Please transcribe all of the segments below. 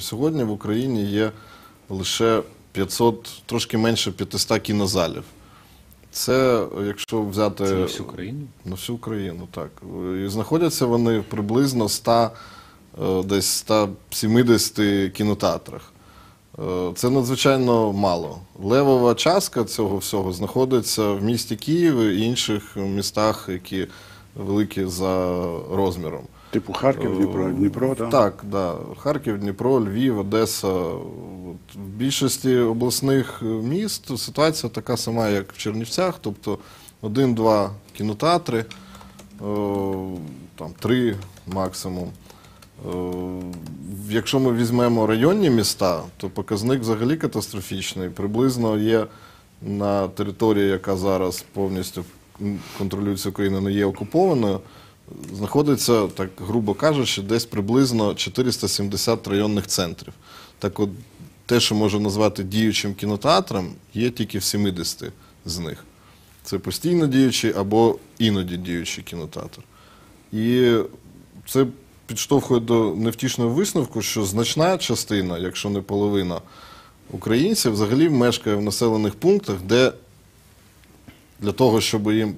Сьогодні в Україні є лише 500, трошки менше 500 кінозалів. Це, якщо взяти Це на всю країну? на всю Україну, так. І знаходяться вони в приблизно 100, е, десь 170 кінотеатрах. Е, Це надзвичайно мало. Левова частка цього всього знаходиться в місті Києві і інших містах, які великі за розміром. Типу Харків, Дніпро, Дніпро, так? Так, да. Харків, Дніпро, Львів, Одеса. От В більшості обласних е, міст ситуація така сама, як в Чернівцях, тобто один-два кінотеатри, там три максимум. Е, Якщо ми візьмемо районні міста, то показник взагалі катастрофічний. Приблизно є на території, яка зараз повністю контролюється Україною, не є окупованою, знаходиться, так грубо кажучи, десь приблизно 470 районних центрів. Так от, те, що можна назвати діючим кінотеатром, є тільки в 70 з них. Це постійно діючий або іноді діючий кінотеатр. І це підштовхує до невтішного висновку, що значна частина, якщо не половина українців, взагалі мешкає в населених пунктах, де для того, щоб їм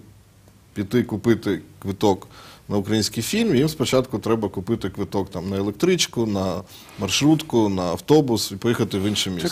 піти купити квиток на український фільм, їм спочатку треба купити квиток там, на електричку, на маршрутку, на автобус і поїхати в інше місто.